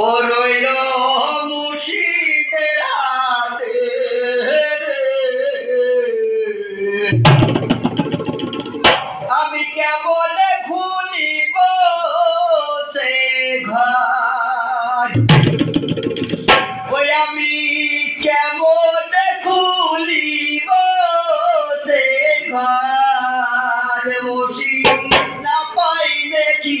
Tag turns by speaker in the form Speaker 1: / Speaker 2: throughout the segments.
Speaker 1: ও রইল মুর্শিদের হাতে। আমি কেমন খুলিব সে ঘর ওই আমি কেমন খুলিব সে ঘর বসি না পাই দেখি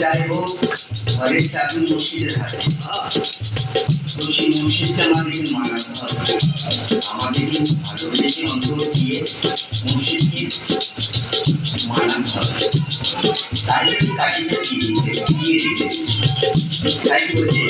Speaker 1: যাই হোক ঘরের চাকরি মুর্শিদের হাতে বলছি মুর্শিদকে আমাদেরকে মানাতে হবে আমাদেরকে ভালোবেসে অন্তর দিয়ে মুর্শিদকে মানাতে হবে তাই দিয়ে দিয়ে দিতে তাই বলছে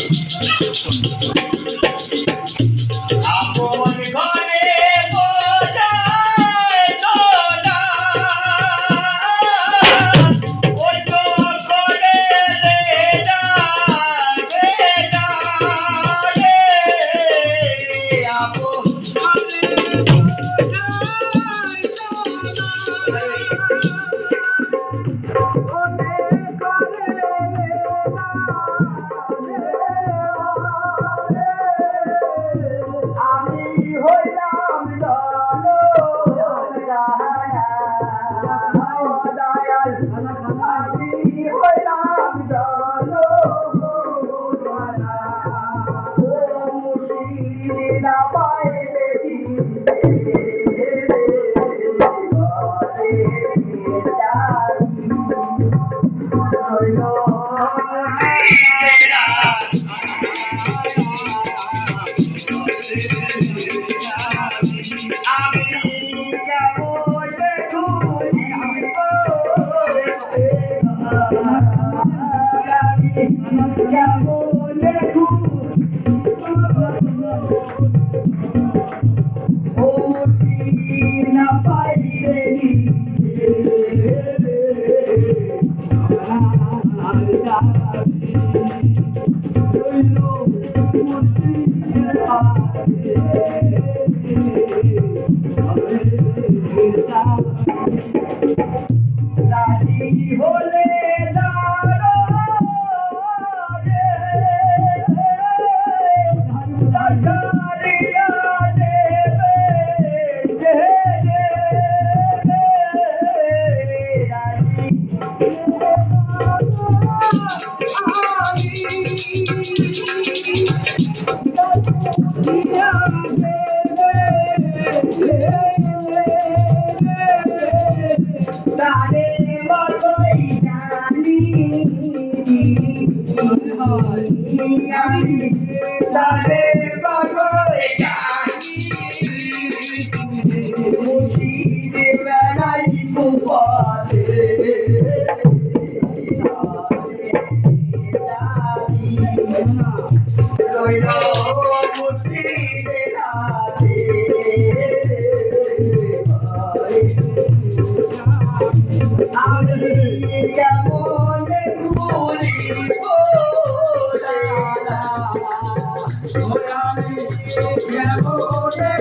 Speaker 1: মূর্তি আমি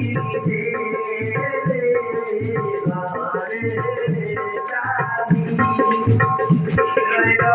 Speaker 1: Thank you.